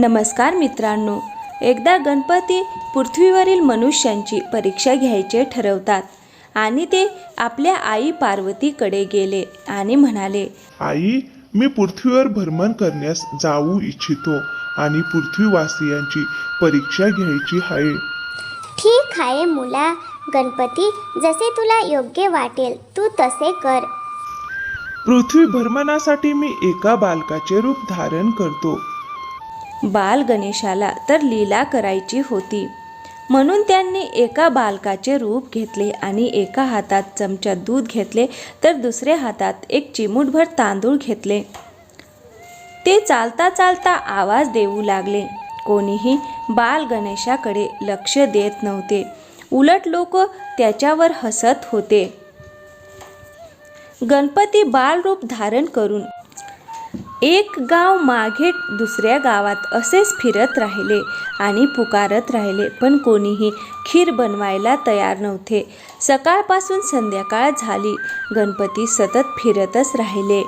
नमस्कार मित्रांनो. एकदा गणपती पृथ्वीवरील मनुष्यांची परीक्षा घ्यायचे ठरवतात आणि ते आपल्या आई पार्वतीकडे गेले आणि म्हणाले आई मी पृथ्वीवर भ्रमण करण्यास जाऊ इच्छितो आणि पृथ्वीवासियांची परीक्षा घ्यायची आहे. ठीक आहे मुला गणपती जसे तुला योग्य वाटेल तू तसे कर. पृथ्वी भ्रमणासाठी मी एका बालकाचे रूप धारण करतो. बाल गणेशाला तर लीला करायची होती. म्हणून त्यांनी एका बालकाचे रूप घेतले आणि एका हातात चमचा दूध घेतले तर दुसऱ्या हातात एक चिमूटभर तांदूळ घेतले. ते चालता चालता आवाज देऊ लागले. कोणीही बाल गणेशाकडे लक्ष देत नव्हते. उलट लोक त्याच्यावर हसत होते. गणपती बालरूप धारण करून एक गाव मागे दुसऱ्या गावात असेच फिरत राहिले आणि पुकारत राहिले पण कोणीही खीर बनवायला तयार नव्हते. सकाळपासून संध्याकाळ झाली. गणपती सतत फिरतच राहिले.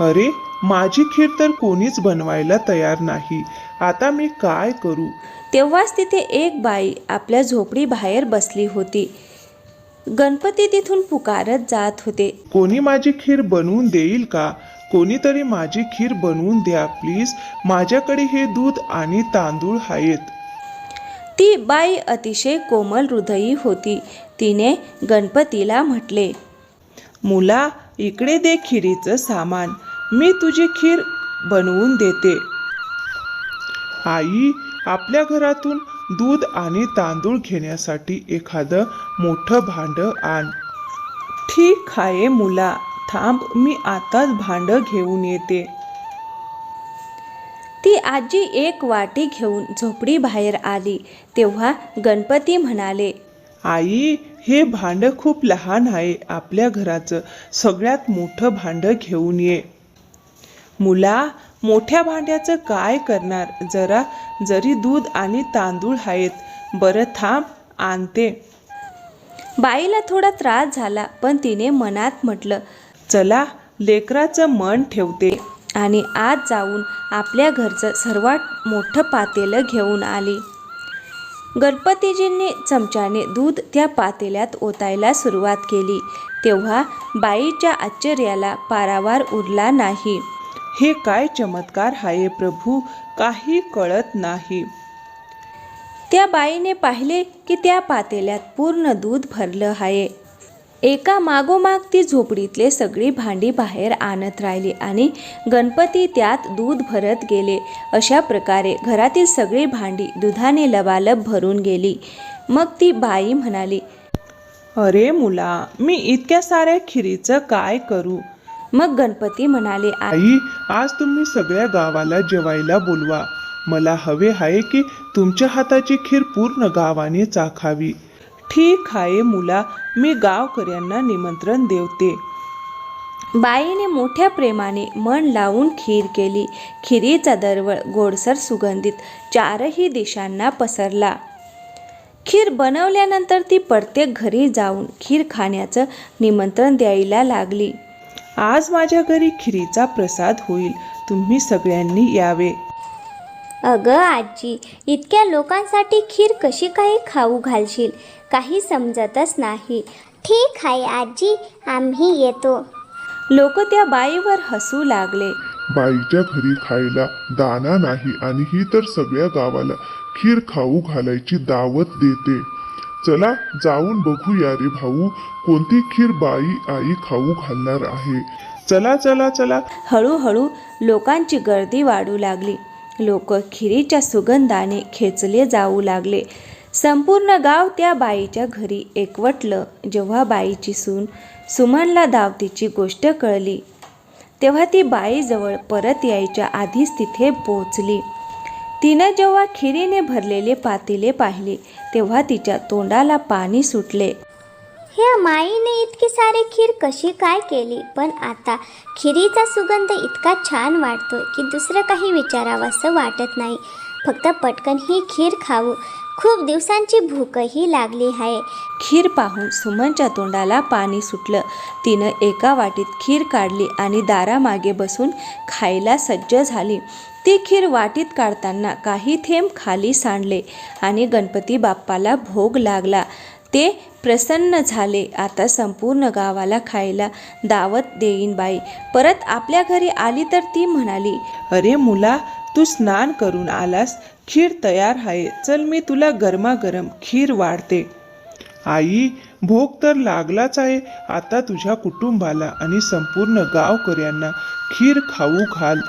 अरे माझी खीर तर कोणीच बनवायला तयार नाही. आता मी काय करू? तेव्हाच तिथे एक बाई आपल्या झोपडी बाहेर बसली होती. गणपती तिथून पुकारत जात होते. कोणी माझी खीर बनवून देईल का? कोणीतरी माझी खीर बनवून द्या प्लीज. माझ्याकडे हे दूध आणि तांदूळ आहेत. ती बाई अतिशय कोमल हृदयी होती. तिने गणपतीला म्हटले मुला इकडे दे खिरीचं सामान. मी तुझी खीर बनवून देते. आई आपल्या घरातून दूध आणि तांदूळ घेण्यासाठी एखादं मोठं भांड आण. ठीक आहे मुला. थांब मी आताच भांड घेऊन येते. ती आजी एक वाटी घेऊन झोपडी बाहेर आली. तेव्हा गणपती म्हणाले आई हे भांड खूप लहान आहे आपल्या घराचं. सगळ्यात मोठं भांड घेऊन ये. मुला मोठ्या भांड्याचं काय करणार? जरा जरी दूध आणि तांदूळ आहेत. बरं थांब आणते. बाईला थोडा त्रास झाला पण तिने मनात म्हटलं चला लेकराचं मन ठेवते. आणि आज जाऊन आपल्या घरचं सर्वात मोठं पातेलं घेऊन आली. गणपतीजींनी चमच्याने दूध त्या पातेल्यात ओतायला सुरुवात केली. तेव्हा बाईच्या आश्चर्याला पारावार उरला नाही. हे काय चमत्कार आहे प्रभू काही कळत नाही. त्या बाईने पाहिले की त्या पातेल्यात पूर्ण दूध भरलं आहे एका मागोमाग ती झोपडीतले सगळी भांडी बाहेर आणत राहिली आणि गणपती त्यात दूध भरत गेले. अशा प्रकारे घरातील सगळी भांडी दुधाने लबालब भरून गेली. मग ती बाई म्हणाली अरे मुला मी इतक्या साऱ्या खिरीचं काय करू? मग गणपती म्हणाले "आ- आई आज तुम्ही सगळ्या गावाला जेवायला बोलवा. मला हवे आहे की तुमच्या हाताची खीर पूर्ण गावाने चाखावी. ठीक आहे मुला मी गावकऱ्यांना निमंत्रण देवते. बाईने मोठ्या प्रेमाने मन लावून खीर केली. खिरीचा दरवळ गोडसर सुगंधित चारही दिशांना पसरला. खीर बनवल्यानंतर ती प्रत्येक घरी जाऊन खीर खाण्याचं निमंत्रण द्यायला लागली. आज माझ्या घरी खिरीचा प्रसाद होईल. तुम्ही सगळ्यांनी यावे. अगं आजी इतक्या लोकांसाठी खीर कशी काही खाऊ घालशील? काही समजतच नाही. ठीक आहे आजी आम्ही येतो. लोक त्या बाईवर हसू लागले. बाईच्या घरी खायला दाना नाही आणि ही तर सगळ्या गावाला खीर खाऊ घालायची दावत देते. चला जाऊन बघूया रे भाऊ कोणती खीर बाई आई खाऊ घालणार आहे. चला चला चला. हळूहळू लोकांची गर्दी वाढू लागली. लोक खिरीच्या सुगंधाने खेचले जाऊ लागले. संपूर्ण गाव त्या बाईच्या घरी एकवटलं. जेव्हा बाईची सून सुमनला दावतीची गोष्ट कळली तेव्हा ती बाईजवळ परत यायच्या आधीच तिथे पोचली तिनं जेव्हा खिरीने भरलेले पातेले पाहिले तेव्हा तिच्या तोंडाला पाणी सुटले. ह्या माईने इतकी सारी खीर कशी काय केली? पण आता खिरीचा सुगंध इतका छान वाटतोय की दुसरं काही विचारावंसं वाटत नाही. फक्त पटकन ही खीर खाऊ. खूप दिवसांची भूकही लागली आहे. खीर पाहून सुमनच्या तोंडाला पाणी सुटलं. तिनं एका वाटीत खीर काढली आणि दारामागे बसून खायला सज्ज झाली. ती खीर वाटीत काढताना काही थेंब खाली सांडले आणि गणपती बाप्पाला भोग लागला. ते प्रसन्न झाले. आता संपूर्ण गावाला खायला दावत देईन बाई. परत आपल्या घरी आली तर ती म्हणाली अरे मुला तू स्नान करून आलास. खीर तयार आहे. चल मी तुला गरमागरम खीर वाढते. आई भोग तर लागलाच आहे. आता तुझ्या कुटुंबाला आणि संपूर्ण गावकऱ्यांना खीर खाऊ घाल.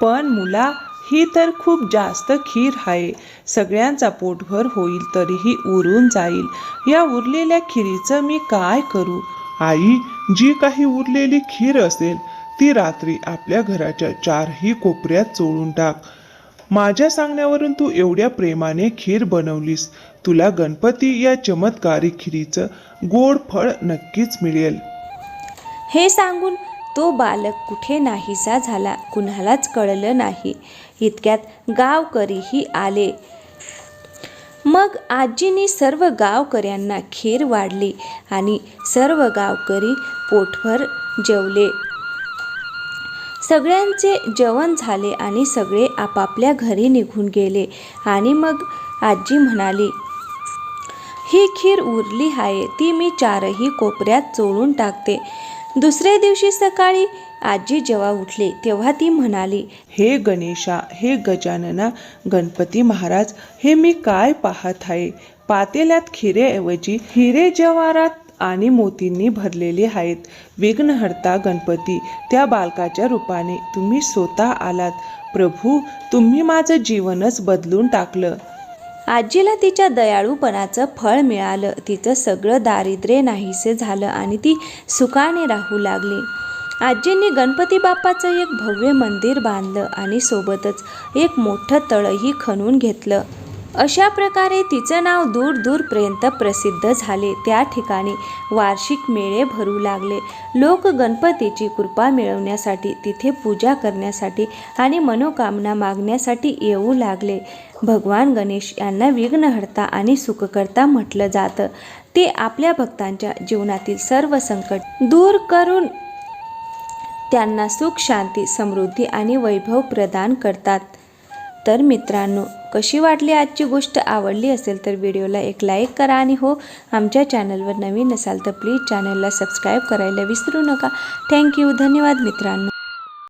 पण मुला ही तर खूप जास्त खीर आहे. सगळ्यांचा पोटभर होईल तरीही उरून जाईल. या उरलेल्या खिरीचं मी काय करू? आई जी काही उरलेली खीर असेल ती रात्री आपल्या घराच्या चारही कोपऱ्यात चोळून टाक. माझ्या सांगण्यावरून तू एवढ्या प्रेमाने खीर बनवलीस. तुला गणपती या चमत्कारी खिरीचं गोड फळ नक्कीच मिळेल. हे सांगून तो बालक कुठे नाहीसा झाला कुणालाच कळलं नाही. इतक्यात गावकरीही आले. मग आजीनी सर्व गावकऱ्यांना खीर वाढली आणि सर्व गावकरी पोटभर जेवले. सगळ्यांचे जेवण झाले आणि सगळे आपापल्या घरी निघून गेले. आणि मग आजी म्हणाली ही खीर उरली आहे ती मी चारही कोपऱ्यात चोळून टाकते. दुसऱ्या दिवशी सकाळी आजी जेव्हा उठली तेव्हा ती म्हणाली हे गणेशा हे गजानना गणपती महाराज हे मी काय पाहत आहे? पातेल्यात खिरेऐवजी हिरे जवारात आणि मोतींनी भरलेले आहेत. विघ्नहर्ता गणपती त्या बालकाच्या रूपाने तुम्ही स्वतः आलात. प्रभू तुम्ही माझं जीवनच बदलून टाकलं. आजीला तिच्या दयाळूपणाचं फळ मिळालं. तिचं सगळं दारिद्र्य नाहीसे झालं आणि ती सुखाने राहू लागली. आजींनी गणपती बाप्पाचं एक भव्य मंदिर बांधलं आणि सोबतच एक मोठं तळही खणून घेतलं. अशा प्रकारे तिचं नाव दूर दूरपर्यंत प्रसिद्ध झाले. त्या ठिकाणी वार्षिक मेळे भरू लागले. लोक गणपतीची कृपा मिळवण्यासाठी तिथे पूजा करण्यासाठी आणि मनोकामना मागण्यासाठी येऊ लागले. भगवान गणेश यांना विघ्नहर्ता आणि सुखकर्ता म्हटलं जातं. ते आपल्या भक्तांच्या जीवनातील सर्व संकट दूर करून त्यांना सुख शांती समृद्धी आणि वैभव प्रदान करतात. तर मित्रांनो कशी वाटली आजची गोष्ट? आवडली असेल तर व्हिडिओला एक लाईक करा आणि हो आमच्या चॅनलवर नवीन असाल तर प्लीज चॅनलला सबस्क्राईब करायला विसरू नका. थँक्यू धन्यवाद मित्रांनो.